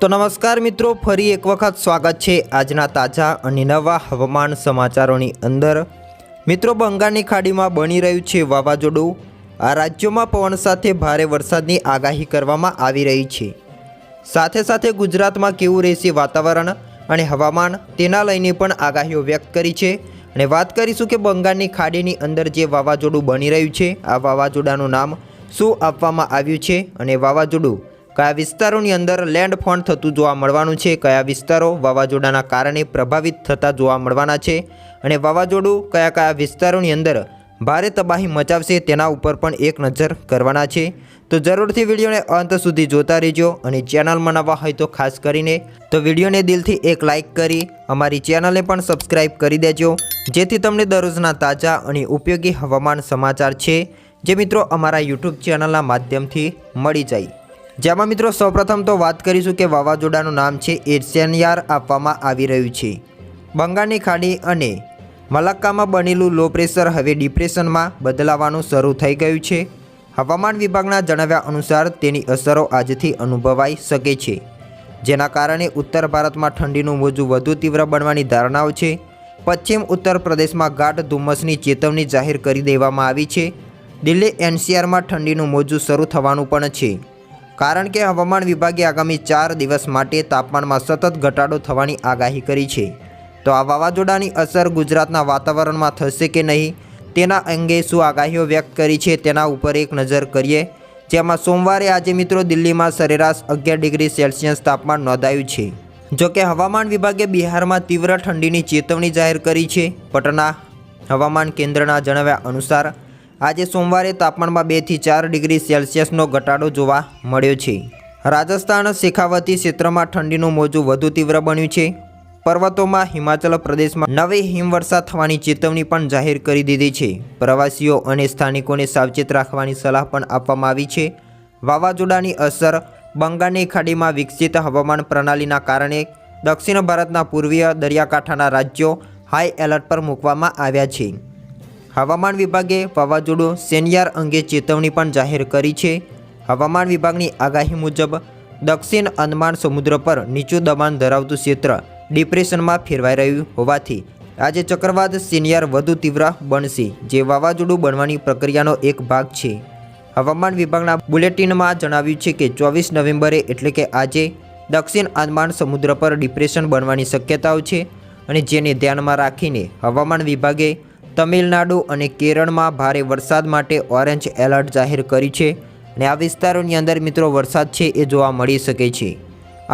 તો નમસ્કાર મિત્રો, ફરી એક વખત સ્વાગત છે આજના તાજા અને નવા હવામાન સમાચારોની અંદર. મિત્રો, બંગાળની ખાડીમાં બની રહ્યું છે વાવાઝોડું. આ રાજ્યોમાં પવન સાથે ભારે વરસાદની આગાહી કરવામાં આવી રહી છે. સાથે સાથે ગુજરાતમાં કેવું રહેશે વાતાવરણ અને હવામાન તેના લઈને પણ આગાહીઓ વ્યક્ત કરી છે. અને વાત કરીશું કે બંગાળની ખાડીની અંદર જે વાવાઝોડું બની રહ્યું છે, આ વાવાઝોડાનું નામ શું આપવામાં આવ્યું છે અને વાવાઝોડું કયા વિસ્તારોની અંદર લેન્ડફોન થતું જોવા મળવાનું છે? કયા વિસ્તારો વાવાઝોડાના કારણે પ્રભાવિત થતા જોવા મળવાના છે? અને વાવાઝોડું કયા કયા વિસ્તારોની અંદર ભારે તબાહી મચાવશે તેના ઉપર પણ એક નજર કરવાના છે. તો જરૂરથી વિડીયોને અંત સુધી જોતા રહેજો અને ચેનલમાં નવા હોય તો ખાસ કરીને તો વિડીયોને દિલથી એક લાઇક કરી અમારી ચેનલને પણ સબસ્ક્રાઇબ કરી દેજો, જેથી તમને દરરોજના તાજા અને ઉપયોગી હવામાન સમાચાર છે, જે મિત્રો અમારા યુટ્યુબ ચેનલના માધ્યમથી મળી જાય. જેમાં મિત્રો સૌપ્રથમ તો વાત કરીશું કે વાવાઝોડાનું નામ છે એશિયનયાર આપવામાં આવી રહ્યું છે. બંગાળની ખાડી અને મલાક્કામાં બનેલું લો પ્રેશર હવે ડિપ્રેશનમાં બદલાવાનું શરૂ થઈ ગયું છે. હવામાન વિભાગના જણાવ્યા અનુસાર તેની અસરો આજથી અનુભવાઈ શકે છે, જેના કારણે ઉત્તર ભારતમાં ઠંડીનું મોજું વધુ તીવ્ર બનવાની ધારણાઓ છે. પશ્ચિમ ઉત્તર પ્રદેશમાં ગાઢ ધુમ્મસની ચેતવણી જાહેર કરી દેવામાં આવી છે. દિલ્હી એનસીઆરમાં ઠંડીનું મોજું શરૂ થવાનું પણ છે. કારણ કે હવામાન વિભાગે આગામી ચાર દિવસ માટે તાપમાનમાં સતત ઘટાડો થવાની આગાહી કરી છે. તો આ વાવાઝોડાની અસર ગુજરાતના વાતાવરણમાં થશે કે નહીં? તેના અંગે શું આગાહીઓ વ્યક્ત કરી છે તેના ઉપર એક નજર કરીએ. જેમાં સોમવારે આજે મિત્રો દિલ્હીમાં સરેરાશ અગિયાર ડિગ્રી સેલ્સિયસ તાપમાન નોંધાયું છે. જો કે હવામાન વિભાગે બિહારમાં તીવ્ર ઠંડીની ચેતવણી જાહેર કરી છે. પટના હવામાન કેન્દ્રના જણાવ્યા અનુસાર આજે સોમવારે તાપમાનમાં બેથી ચાર ડિગ્રી સેલ્સિયસનો ઘટાડો જોવા મળ્યો છે. રાજસ્થાન શેખાવતી ક્ષેત્રમાં ઠંડીનું મોજું વધુ તીવ્ર બન્યું છે. પર્વતોમાં હિમાચલ પ્રદેશમાં નવી હિમવર્ષા થવાની ચેતવણી પણ જાહેર કરી દીધી છે. પ્રવાસીઓ અને સ્થાનિકોને સાવચેત રાખવાની સલાહ પણ આપવામાં આવી છે. વાવાઝોડાની અસર બંગાળની ખાડીમાં વિકસિત હવામાન પ્રણાલીના કારણે દક્ષિણ ભારતના પૂર્વીય દરિયાકાંઠાના રાજ્યો હાઈ એલર્ટ પર મૂકવામાં આવ્યા છે. હવામાન વિભાગે વાવાઝોડું સેનિયાર અંગે ચેતવણી પણ જાહેર કરી છે. હવામાન વિભાગની આગાહી મુજબ, દક્ષિણ અંદમાન સમુદ્ર પર નીચું દબાણ ધરાવતું ક્ષેત્ર ડિપ્રેશનમાં ફેરવાઈ રહ્યું હોવાથી, આજે ચક્રવાત સિનિયર વધુ તીવ્ર બનશે, જે વાવાઝોડું બનવાની પ્રક્રિયાનો એક ભાગ છે. હવામાન વિભાગના બુલેટિનમાં જણાવ્યું છે કે, ચોવીસ નવેમ્બરે એટલે કે આજે, દક્ષિણ અંદમાન સમુદ્ર પર ડિપ્રેશન બનવાની શક્યતાઓ છે અને જેને ધ્યાનમાં રાખીને હવામાન વિભાગે તમિલનાડુ અને કેરળમાં ભારે વરસાદ માટે ઓરેન્જ એલર્ટ જાહેર કરી છે અને આ વિસ્તારોની અંદર મિત્રો વરસાદ છે એ જોવા મળી શકે છે.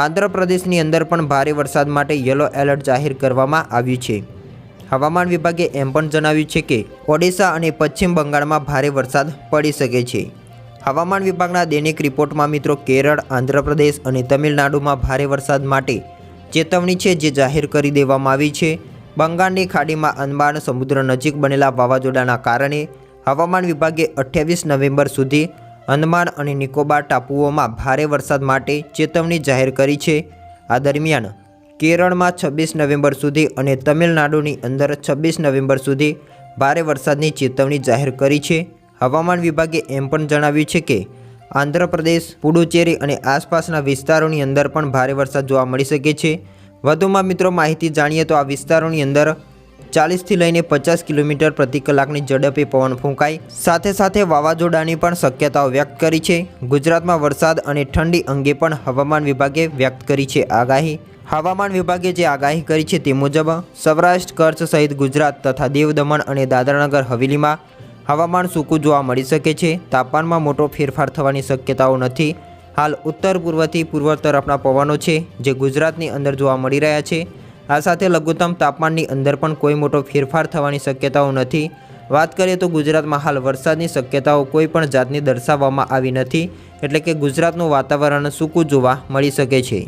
આંધ્રપ્રદેશની અંદર પણ ભારે વરસાદ માટે યલો એલર્ટ જાહેર કરવામાં આવ્યું છે. હવામાન વિભાગે એમ પણ જણાવ્યું છે કે ઓડિશા અને પશ્ચિમ બંગાળમાં ભારે વરસાદ પડી શકે છે. હવામાન વિભાગના દૈનિક રિપોર્ટમાં મિત્રો કેરળ, આંધ્રપ્રદેશ અને તમિલનાડુમાં ભારે વરસાદ માટે ચેતવણી છે જે જાહેર કરી દેવામાં આવી છે. બંગાળની ખાડીમાં અંદમાન સમુદ્ર નજીક બનેલા વાવાઝોડાના કારણે હવામાન વિભાગે અઠ્યાવીસ નવેમ્બર સુધી અંદમાન અને નિકોબાર ટાપુઓમાં ભારે વરસાદ માટે ચેતવણી જાહેર કરી છે. આ દરમિયાન કેરળમાં છવ્વીસ નવેમ્બર સુધી અને તમિલનાડુની અંદર છવ્વીસ નવેમ્બર સુધી ભારે વરસાદની ચેતવણી જાહેર કરી છે. હવામાન વિભાગે એમ પણ જણાવ્યું છે કે આંધ્રપ્રદેશ, પુડુચેરી અને આસપાસના વિસ્તારોની અંદર પણ ભારે વરસાદ જોવા મળી શકે છે. વધુમાં મિત્રો માહિતી જાણીએ તો આ વિસ્તારોની અંદર ચાલીસથી લઈને પચાસ કિલોમીટર પ્રતિ કલાકની ઝડપે પવન ફૂંકાય. સાથે સાથે વાવાઝોડાની પણ શક્યતાઓ વ્યક્ત કરી છે. ગુજરાતમાં વરસાદ અને ઠંડી અંગે પણ હવામાન વિભાગે વ્યક્ત કરી છે આગાહી. હવામાન વિભાગે જે આગાહી કરી છે તે મુજબ સૌરાષ્ટ્ર, કચ્છ સહિત ગુજરાત તથા દીવ દમણ અને દાદરાનગર હવેલીમાં હવામાન સૂકું જોવા મળી શકે છે. તાપમાનમાં મોટો ફેરફાર થવાની શક્યતાઓ નથી. હાલ ઉત્તર પૂર્વથી પૂર્વ તરફના પવનો છે, જે ગુજરાતની અંદર જોવા મળી રહ્યા છે. આ સાથે લઘુત્તમ તાપમાનની અંદર પણ કોઈ મોટો ફેરફાર થવાની શક્યતાઓ નથી. વાત કરીએ તો ગુજરાતમાં હાલ વરસાદની શક્યતાઓ કોઈ પણ જાતની દર્શાવવામાં આવી નથી, એટલે કે ગુજરાતનું વાતાવરણ સૂકું જોવા મળી શકે છે.